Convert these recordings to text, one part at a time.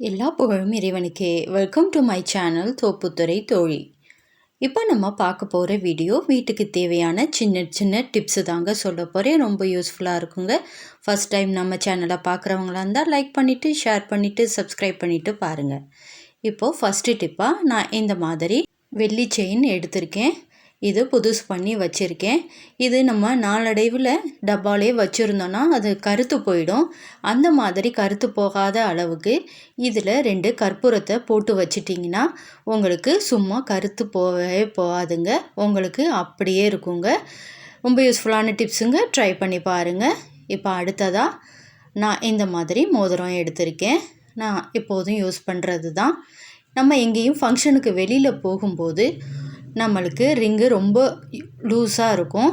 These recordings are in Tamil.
எல்லா புகழும் இறைவனுக்கே. Welcome to my channel Thopputhurai தோழி இப்போ நம்ம பார்க்க போகிற வீடியோ வீட்டுக்கு தேவையான சின்ன சின்ன டிப்ஸு தாங்க சொல்ல போகிறேன் ரொம்ப யூஸ்ஃபுல்லாக இருக்குங்க. ஃபஸ்ட் டைம் நம்ம சேனலை பார்க்குறவங்களா இருந்தால் லைக் பண்ணிவிட்டு ஷேர் பண்ணிவிட்டு சப்ஸ்கிரைப் பண்ணிவிட்டு பாருங்கள் இப்போது ஃபஸ்ட்டு டிப்பாக நான் இந்த மாதிரி வெள்ளி செயின் எடுத்திருக்கேன். இது புதுசு பண்ணி வச்சுருக்கேன். இது நம்ம நாளடைவில் டப்பாலே வச்சுருந்தோன்னா அது கருத்து போயிடும். அந்த மாதிரி கருத்து போகாத அளவுக்கு இதில் ரெண்டு கற்பூரத்தை போட்டு வச்சிட்டிங்கன்னா உங்களுக்கு சும்மா கருத்து போகவே போகாதுங்க. உங்களுக்கு அப்படியே இருக்குங்க. ரொம்ப யூஸ்ஃபுல்லான டிப்ஸுங்க ட்ரை பண்ணி பாருங்கள் இப்போ அடுத்ததாக நான் இந்த மாதிரி மோதிரம் எடுத்திருக்கேன். நான் எப்போதும் யூஸ் பண்ணுறது தான் நம்ம எங்கேயும் ஃபங்க்ஷனுக்கு வெளியில் போகும்போது நம்மளுக்கு ரிங்கு ரொம்ப லூஸாக இருக்கும்.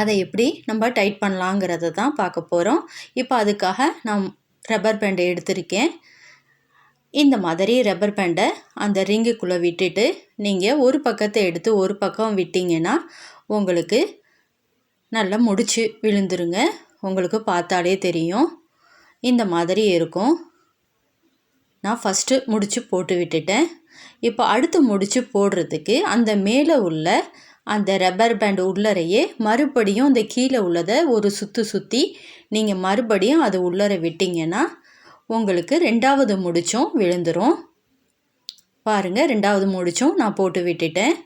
அதை எப்படி நம்ம டைட் பண்ணலாங்கிறத தான் பார்க்க போகிறோம் இப்போ அதுக்காக நான் ரப்பர் பேண்டை எடுத்திருக்கேன். இந்த மாதிரி ரப்பர் பேண்டை அந்த ரிங்குக்குள்ளே விட்டுட்டு நீங்கள் ஒரு பக்கத்தை எடுத்து ஒரு பக்கம் விட்டிங்கன்னா உங்களுக்கு நல்லா முடிச்சு விழுந்துருங்க. உங்களுக்கு பார்த்தாலே தெரியும். இந்த மாதிரி இருக்கும். நான் ஃபஸ்ட்டு முடிச்சு போட்டு விட்டுட்டேன். இப்போ அடுத்து முடிச்சு போடுறதுக்கு அந்த மேலே உள்ள அந்த ரப்பர் பேண்ட் உள்ளறையே மறுபடியும் அந்த கீழே உள்ளதை ஒரு சுற்று சுற்றி நீங்கள் மறுபடியும் அது உள்ளற விட்டிங்கன்னா உங்களுக்கு ரெண்டாவது முடிச்சும் விழுந்துடும் பாருங்கள் ரெண்டாவது முடிச்சும் நான் போட்டு விட்டுட்டேன்.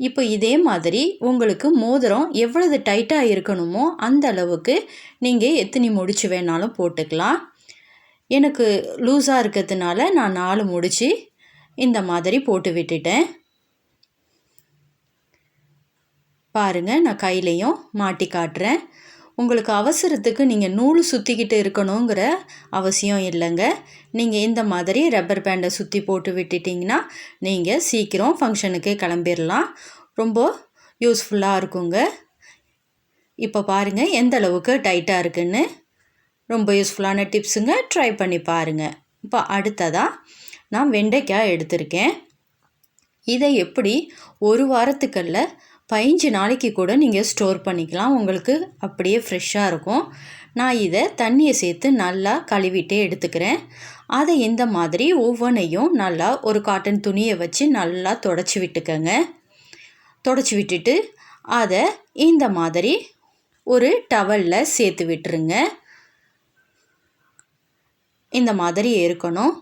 இப்போ இதே மாதிரி உங்களுக்கு மோதிரம் எவ்வளவு டைட்டாக இருக்கணுமோ அந்த அளவுக்கு நீங்கள் எத்தனை முடிச்சு வேணாலும் போட்டுக்கலாம். எனக்கு லூஸாக இருக்கிறதுனால நான் நாலு முடித்து இந்த மாதிரி போட்டு விட்டுட்டேன். பாருங்கள் நான் கையிலையும் மாட்டி காட்டுறேன். உங்களுக்கு அவசரத்துக்கு நீங்கள் நூல் சுற்றிக்கிட்டு இருக்கணுங்கிற அவசியம் இல்லைங்க. நீங்கள் இந்த மாதிரி ரப்பர் பேண்டை சுற்றி போட்டு விட்டுட்டிங்கன்னா நீங்கள் சீக்கிரம் ஃபங்க்ஷனுக்கு கிளம்பிடலாம் ரொம்ப யூஸ்ஃபுல்லாக இருக்குங்க. இப்போ பாருங்கள் எந்த அளவுக்கு டைட்டாக இருக்குன்னு. ரொம்ப யூஸ்ஃபுல்லான டிப்ஸுங்க ட்ரை பண்ணி பாருங்கள் இப்போ அடுத்ததாக நான் வெண்டைக்காய் எடுத்திருக்கேன். இதை எப்படி ஒரு வாரத்துக்கல்ல பதினஞ்சு நாளைக்கு கூட நீங்கள் ஸ்டோர் பண்ணிக்கலாம். உங்களுக்கு அப்படியே ஃப்ரெஷ்ஷாக இருக்கும். நான் இதை தண்ணியை சேர்த்து நல்லா கழுவிட்டே எடுத்துக்கிறேன். அதை இந்த மாதிரி ஒவ்வொன்றையும் நல்லா ஒரு காட்டன் துணியை வச்சு நல்லா தொடச்சி விட்டுக்கோங்க. தொடச்சி விட்டுட்டு அதை இந்த மாதிரி ஒரு டவலில் சேர்த்து விட்டுருங்க. இந்த மாதிரி இருக்கணும்.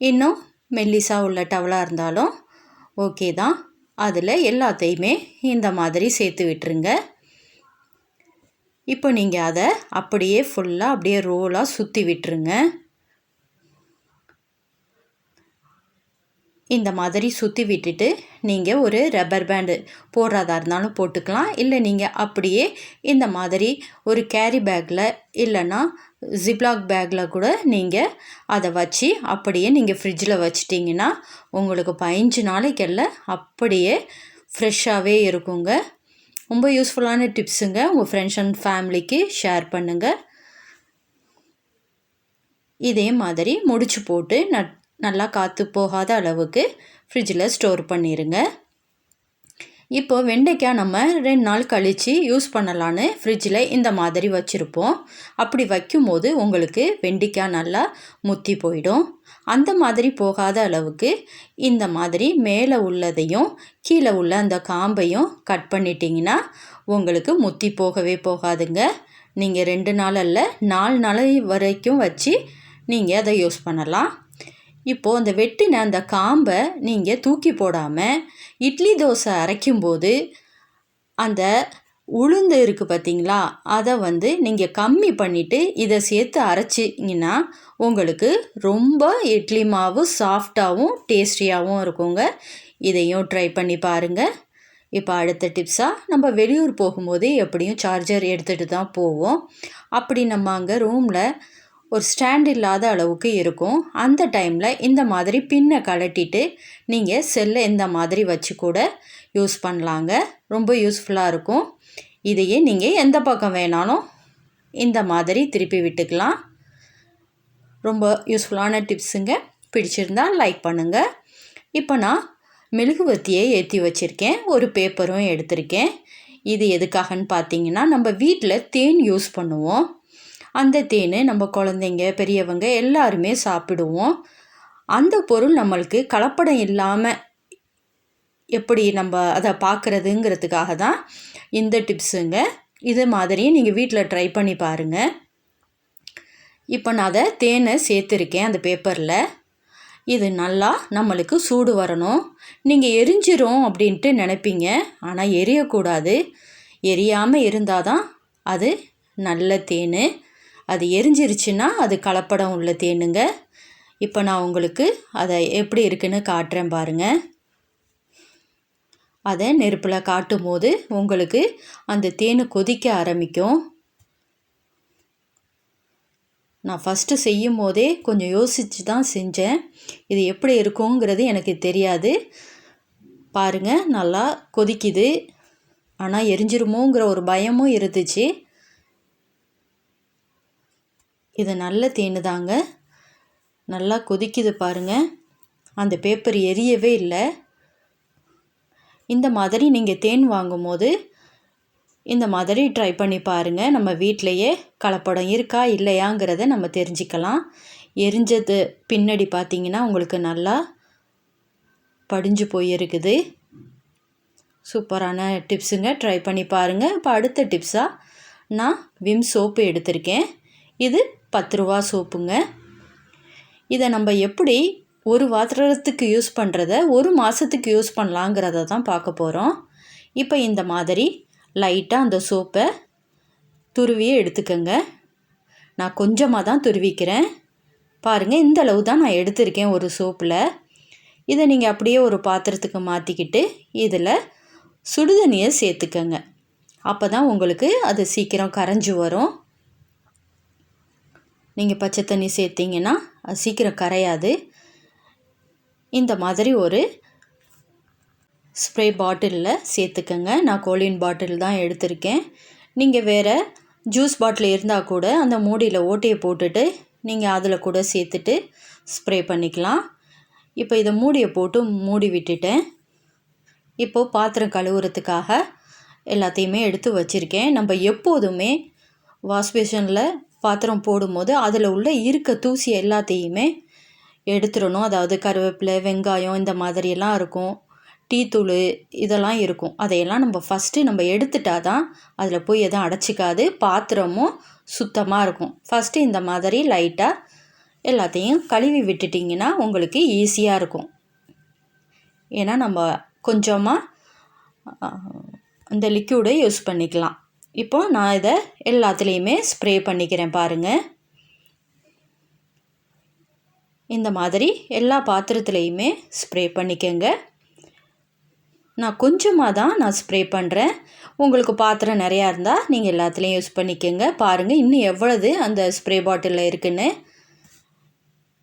இன்னும் மெல்லிசாக உள்ள டவலாக இருந்தாலும் ஓகே தான். அதில் எல்லாத்தையுமே இந்த மாதிரி சேர்த்து விட்டுருங்க. இப்போ நீங்கள் அதை அப்படியே ஃபுல்லாக அப்படியே ரோலாக சுற்றி விட்டுருங்க. இந்த மாதிரி சுற்றி விட்டுட்டு நீங்கள் ஒரு ரப்பர் பேண்டு போடுறதா இருந்தாலும் போட்டுக்கலாம். இல்லை நீங்கள் அப்படியே இந்த மாதிரி ஒரு கேரி பேக்கில் இல்லைன்னா ஜிப்லாக் பேக்கில் கூட நீங்கள் அதை வச்சு அப்படியே நீங்கள் ஃப்ரிட்ஜில் வச்சிட்டிங்கன்னா உங்களுக்கு பதினஞ்சு நாளைக்கெல்லாம் அப்படியே ஃப்ரெஷ்ஷாகவே இருக்குங்க. ரொம்ப யூஸ்ஃபுல்லான டிப்ஸுங்க உங்கள் ஃப்ரெண்ட்ஸ் அண்ட் ஃபேமிலிக்கு ஷேர் பண்ணுங்கள் இதே மாதிரி முடிச்சு போட்டு நட் நல்லா காற்று போகாத அளவுக்கு ஃப்ரிட்ஜில் ஸ்டோர் பண்ணிடுங்க இப்போ வெண்டைக்காய் நம்ம ரெண்டு நாள் கழித்து யூஸ் பண்ணலான்னு ஃப்ரிட்ஜில் இந்த மாதிரி வச்சுருப்போம். அப்படி வைக்கும்போது உங்களுக்கு வெண்டைக்காய் நல்லா முத்தி போயிடும். அந்த மாதிரி போகாத அளவுக்கு இந்த மாதிரி மேலே உள்ளதையும் கீழே உள்ள அந்த காம்பையும் கட் பண்ணிட்டீங்கன்னா உங்களுக்கு முத்தி போகவே போகாதுங்க. நீங்கள் ரெண்டு நாள் அல்ல நாலு நாள் வரைக்கும் வச்சு நீங்கள் அதை யூஸ் பண்ணலாம். இப்போது அந்த வெட்டின அந்த காம்பை நீங்கள் தூக்கி போடாமல் இட்லி தோசை அரைக்கும்போது அந்த உளுந்து இருக்குது பார்த்தீங்களா? அதை வந்து நீங்கள் கம்மி பண்ணிவிட்டு இதை சேர்த்து அரைச்சிங்கன்னா உங்களுக்கு ரொம்ப இட்லி மாவு சாஃப்டாகவும் டேஸ்டியாகவும் இருக்குங்க. இதையும் ட்ரை பண்ணி பாருங்கள் இப்போ அடுத்த டிப்ஸாக நம்ம வெளியூர் போகும்போது எப்படியும் சார்ஜர் எடுத்துகிட்டு தான் போவோம். அப்படி நம்ம அங்கே ரூமில் ஒரு ஸ்டாண்ட் இல்லாத அளவுக்கு இருக்கும். அந்த டைமில் இந்த மாதிரி பின்னை கலட்டிட்டு நீங்கள் செல்லை இந்த மாதிரி வச்சு கூட யூஸ் பண்ணலாங்க. ரொம்ப யூஸ்ஃபுல்லாக இருக்கும். இதையே நீங்கள் எந்த பக்கம் வேணாலும் இந்த மாதிரி திருப்பி விட்டுக்கலாம். ரொம்ப யூஸ்ஃபுல்லான டிப்ஸுங்க. பிடிச்சிருந்தால் லைக் பண்ணுங்கள் இப்போ நான் மெழுகுவத்தியை ஏற்றி வச்சுருக்கேன். ஒரு பேப்பரும் எடுத்திருக்கேன். இது எதுக்காகன்னு பார்த்தீங்கன்னா நம்ம வீட்டில் தேன் யூஸ் பண்ணுவோம். அந்த தேன் நம்ம குழந்தைங்க பெரியவங்க எல்லாருமே சாப்பிடுவோம். அந்த பொருள் நம்மளுக்கு கலப்படம் இல்லாமல் எப்படி நம்ம அதை பார்க்குறதுங்கிறதுக்காக தான் இந்த டிப்ஸுங்க. இது மாதிரி நீங்கள் வீட்டில் ட்ரை பண்ணி பாருங்கள் இப்போ நான் அதை தேனை சேர்த்துருக்கேன் அந்த பேப்பரில். இது நல்லா நம்மளுக்கு சூடு வரணும். நீங்கள் எரிஞ்சிரும் அப்படின்ட்டு நினைப்பீங்க. ஆனால் எரியக்கூடாது. எரியாமல் இருந்தால் தான் அது நல்ல தேன். அது எரிஞ்சிருச்சுன்னா அது கலப்படம் உள்ள தேனுங்க. இப்போ நான் உங்களுக்கு அதை எப்படி இருக்குன்னு காட்டுறேன் பாருங்கள் அதை நெருப்பில் காட்டும் போது உங்களுக்கு அந்த தேன் கொதிக்க ஆரம்பிக்கும். நான் ஃபஸ்ட்டு செய்யும் போதே கொஞ்சம் யோசித்து தான் செஞ்சேன். இது எப்படி இருக்குங்கிறது எனக்கு தெரியாது. பாருங்கள் நல்லா கொதிக்குது. ஆனால் எரிஞ்சிருமோங்கிற ஒரு பயமும் இருந்துச்சு. இது நல்ல தேனு தாங்க நல்லா கொதிக்குது பாருங்கள் அந்த பேப்பர் எரியவே இல்லை. இந்த மாதிரி நீங்கள் தேன் வாங்கும்போது இந்த மாதிரி ட்ரை பண்ணி பாருங்கள் நம்ம வீட்டிலையே கலப்படம் இருக்கா இல்லையாங்கிறத நம்ம தெரிஞ்சுக்கலாம். எரிஞ்சது பின்னாடி பார்த்தீங்கன்னா உங்களுக்கு நல்லா படிஞ்சு போயிருக்குது. சூப்பரான டிப்ஸுங்க ட்ரை பண்ணி பாருங்கள் இப்போ அடுத்த டிப்ஸாக நான் விம் சோப்பு எடுத்திருக்கேன். இது பத்து ரூபா சோப்புங்க. இதை நம்ம எப்படி ஒரு வாரத்துக்கு யூஸ் பண்ணுறத ஒரு மாதத்துக்கு யூஸ் பண்ணலாங்கிறத தான் பார்க்க போகிறோம் இப்போ இந்த மாதிரி லைட்டாக அந்த சோப்பை துருவியே எடுத்துக்கோங்க. நான் கொஞ்சமாக தான் துருவிக்கிறேன். பாருங்கள் இந்த அளவு தான் நான் எடுத்திருக்கேன் ஒரு சோப்பில். இதை நீங்கள் அப்படியே ஒரு பாத்திரத்துக்கு மாற்றிக்கிட்டு இதில் சுடுதண்ணியை சேர்த்துக்கோங்க. அப்போ தான் உங்களுக்கு அது சீக்கிரம் கரைஞ்சி வரும். நீங்கள் பச்சை தண்ணி சேர்த்திங்கன்னா அது சீக்கிரம் கரையாது. இந்த மாதிரி ஒரு ஸ்ப்ரே பாட்டிலில் சேர்த்துக்கோங்க. நான் கோலின் பாட்டில் தான் எடுத்திருக்கேன். நீங்கள் வேறு ஜூஸ் பாட்டில் இருந்தால் கூட அந்த மூடியில் ஓட்டையை போட்டுட்டு நீங்கள் அதில் கூட சேர்த்துட்டு ஸ்ப்ரே பண்ணிக்கலாம். இப்போ இதை மூடியை போட்டு மூடி விட்டுட்டேன். இப்போது பாத்திரம் கழுவுறதுக்காக எல்லாத்தையுமே எடுத்து வச்சுருக்கேன். நம்ம எப்போதுமே வாஷ்பேஷனில் பாத்திரம் போடும்போது அதில் உள்ள இருக்க தூசி எல்லாத்தையுமே எடுத்துடணும். அதாவது கருவேப்பிலை வெங்காயம் இந்த மாதிரியெல்லாம் இருக்கும். டீத்தூள் இதெல்லாம் இருக்கும். அதையெல்லாம் நம்ம ஃபஸ்ட்டு நம்ம எடுத்துட்டா தான் அதில் போய் எதுவும் அடைச்சிக்காது. பாத்திரமும் சுத்தமாக இருக்கும். ஃபஸ்ட்டு இந்த மாதிரி லைட்டாக எல்லாத்தையும் கழுவி விட்டுட்டிங்கன்னா உங்களுக்கு ஈஸியாக இருக்கும். ஏன்னா நம்ம கொஞ்சமாக இந்த லிக்யூடை யூஸ் பண்ணிக்கலாம். இப்போ நான் இதை எல்லாத்துலேயுமே ஸ்ப்ரே பண்ணிக்கிறேன் பாருங்கள் இந்த மாதிரி எல்லா பாத்திரத்துலேயுமே ஸ்ப்ரே பண்ணிக்கோங்க. நான் கொஞ்சமாக தான் நான் ஸ்ப்ரே பண்ணுறேன். உங்களுக்கு பாத்திரம் நிறையா இருந்தால் நீங்கள் எல்லாத்துலேயும் யூஸ் பண்ணிக்கோங்க. பாருங்கள் இன்னும் எவ்வளவு அந்த ஸ்ப்ரே பாட்டிலில் இருக்குன்னு.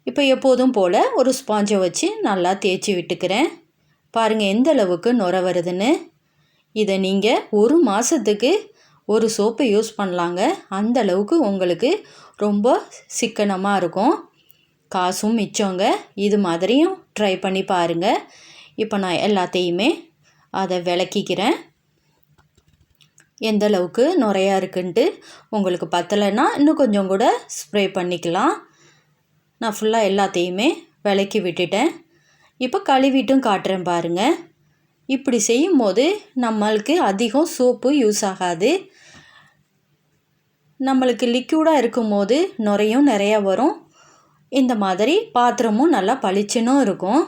இப்போ எப்போதும் போல் ஒரு ஸ்பாஞ்சை வச்சு நல்லா தேய்ச்சி விட்டுக்கிறேன். பாருங்கள் எந்த அளவுக்கு நுர வருதுன்னு. இதை நீங்கள் ஒரு மாதத்துக்கு ஒரு சோப்பை யூஸ் பண்ணலாங்க. அந்த அளவுக்கு உங்களுக்கு ரொம்ப சிக்கனமாக இருக்கும். காசும் மிச்சங்க. இது மாதிரியும் ட்ரை பண்ணி பாருங்கள் இப்போ நான் எல்லாத்தையுமே அதை விளக்கிக்கிறேன். எந்த அளவுக்கு நுறையா இருக்குன்ட்டு உங்களுக்கு பத்தலைன்னா இன்னும் கொஞ்சம் கூட ஸ்ப்ரே பண்ணிக்கலாம். நான் ஃபுல்லாக எல்லாத்தையுமே விளக்கி விட்டுட்டேன். இப்போ கழுவிட்டும் காட்டுறேன் பாருங்கள் இப்படி செய்யும் போது நம்மளுக்கு அதிகம் சோப்பு யூஸ் ஆகாது. நம்மளுக்கு லிக்யூடாக இருக்கும்போது நுரையும் நிறையா வரும். இந்த மாதிரி பாத்திரமும் நல்லா பளிச்சுன்னும் இருக்கும்.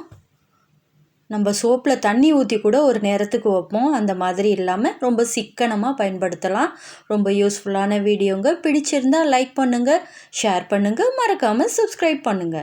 நம்ம சோப்பில் தண்ணி ஊற்றி கூட ஒரு நேரத்துக்கு வைப்போம். அந்த மாதிரி இல்லாமல் ரொம்ப சிக்கனமாக பயன்படுத்தலாம். ரொம்ப யூஸ்ஃபுல்லான வீடியோங்க பிடிச்சிருந்தால் லைக் பண்ணுங்கள் ஷேர் பண்ணுங்கள் மறக்காமல் சப்ஸ்கிரைப் பண்ணுங்கள்